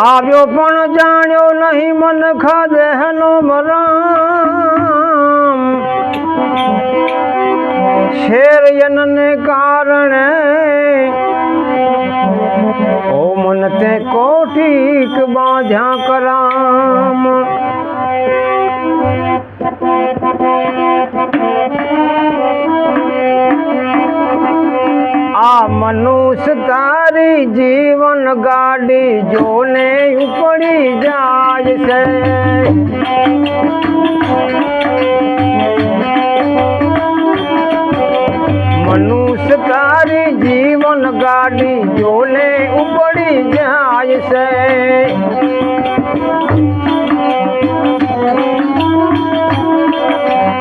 આવ્યો પણ જાણ્યો નહીં મન ખાદેહનો મરામ. શેર યનને કારણે ઓ મન તે કોઠીક બાંધ્યા કરામ. આ મનુષ્ય તારી જીવન ગાડી જોને ઉપડી જાય છે. મનુષ્ય તારી જીવન ગાડી જોને ઉપડી જાય છે.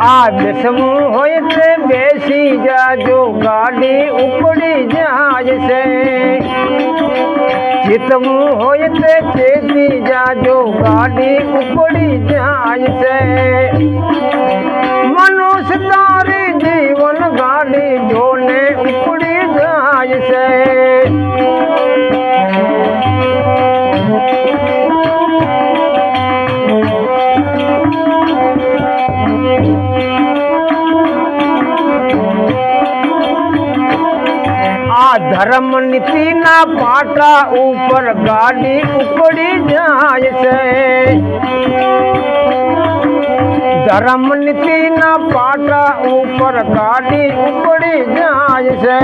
આ દસમું હોય તે બેસી જાજો, ગાડી ઉપડી જાય છે. જીતવું હોય તે ચેતી જાજો ગાડી ઉપડી જાય છે. મનુષ્ય તારી જીવન ગાડી જોને ઉપડી ધર્મ નીતિના પાટા ઉપર ગાડી ઉપડી જાય છે. ધર્મ નીતિના પાટા ઉપર ગાડી ઉપડી જાય છે.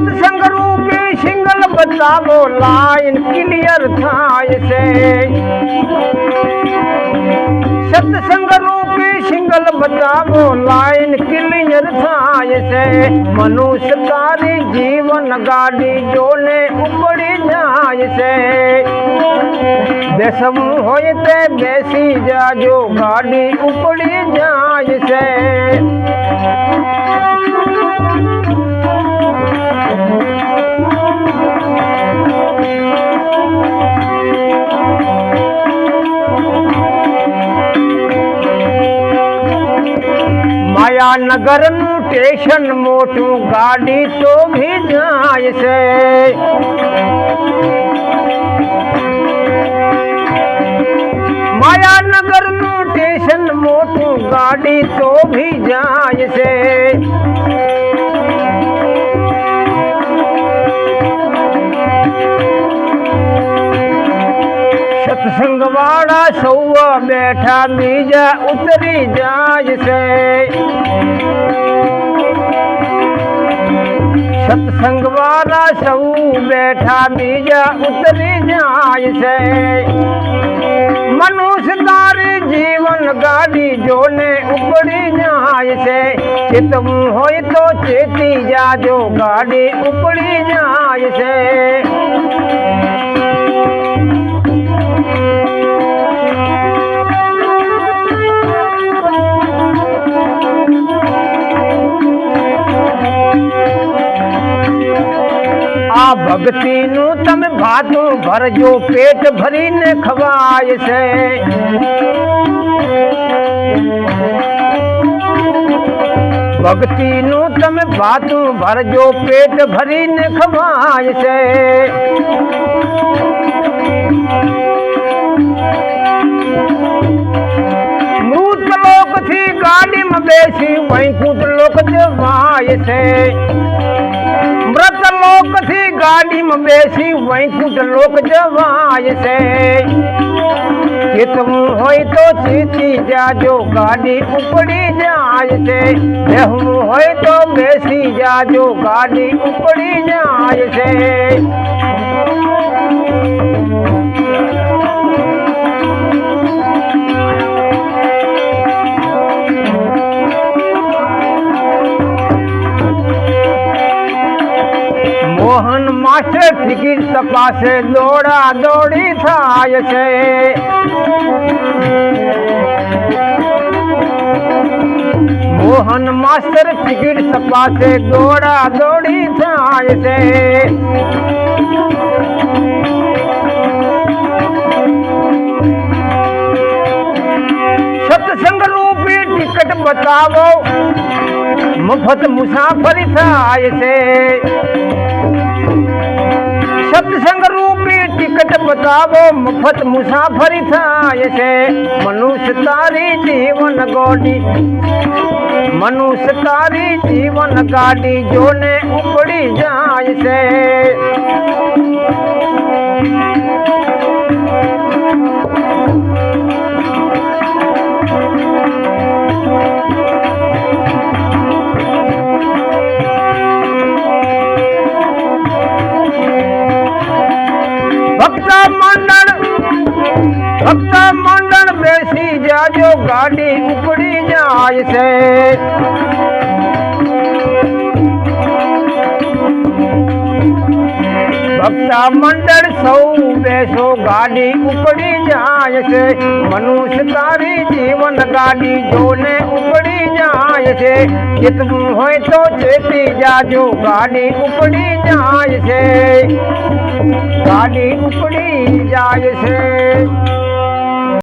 સત્સંગ રૂપી સિંગલ બતાવો લાઈન ક્લિયર થાય છે સત્સંગ રૂપી સિંગલ બતાવો લાઈન ક્લિયર થાય છે મનુષ્ય તારી જીવન ગાડી જોને ઉપડી જાય છે બેસવું હોય તે બેસી જાજો ગાડી ઉપડી જાય છે માયાનગરનું સ્ટેશન મોટું ગાડી તો ભી જાય છે. માયાનગરનું સ્ટેશન મોટું ગાડી તો ભી જાય છે. સત્સંગ વાળા સૌ બેઠા બીજા ઉતરી જાય છે. સત્સંગ વાળા સૌ બેઠા બીજા ઉતરી જાય છે. મનુષ્ય તારી જીવન ગાડી જોને ઉપડી જાય છે. ચેતવું હોય તો ચેતી જાજો ગાડી ઉપડી જાય છે. ભક્તિનું તમે ભાતું ભરજો, પેટ ભરીને ખવાય છે. ભક્તિનું તમે ભાતું ભરજો, પેટ ભરીને ખવાય છે. મૃત લોકથી ગાડીમાં બેસી વૈકુંઠ લોક જવાય છે. લોકથી ગાડીમાં બેસી વૈકુંઠ લોક જવાય છે. ચેતવું હોય તો ચેતી જાજો, ગાડી ઉપડી જાય છે. બેહવું હોય તો બેસી જાજો, ગાડી ઉપડી જાય છે. માસ્ટર ટિકિટ તપાસે દોડા દોડી થાય છે. મોહન માસ્ટર ટિકિટ તપાસે દોડા દોડી થાય છે. સત્સંગ રૂપી ટિકિટ બતાવો, મફત મુસાફરી થાય છે. સત્સંગ રૂપી ટિકટ બતાવો મફત મુસાફરી થાય છે. મનુષ્ય તારી જીવન ગોડી. મનુષ્ય તારી જીવન ગાડી જોને ઉપડી જાય છે. ભક્ત મંડળ ભક્ત મંડળ બેસી જાજો ગાડી ઉપડી જાય છે. ભક્ત મંડળ સૌ બેસો ગાડી ઉપડી જાય છે. મનુષ્ય તારી જીવન ગાડી જોને છે ચેતવું હોય તો ચેતી જાજો. ગાડી ઉપડી જાય છે. ગાડી ઉપડી જાય છે.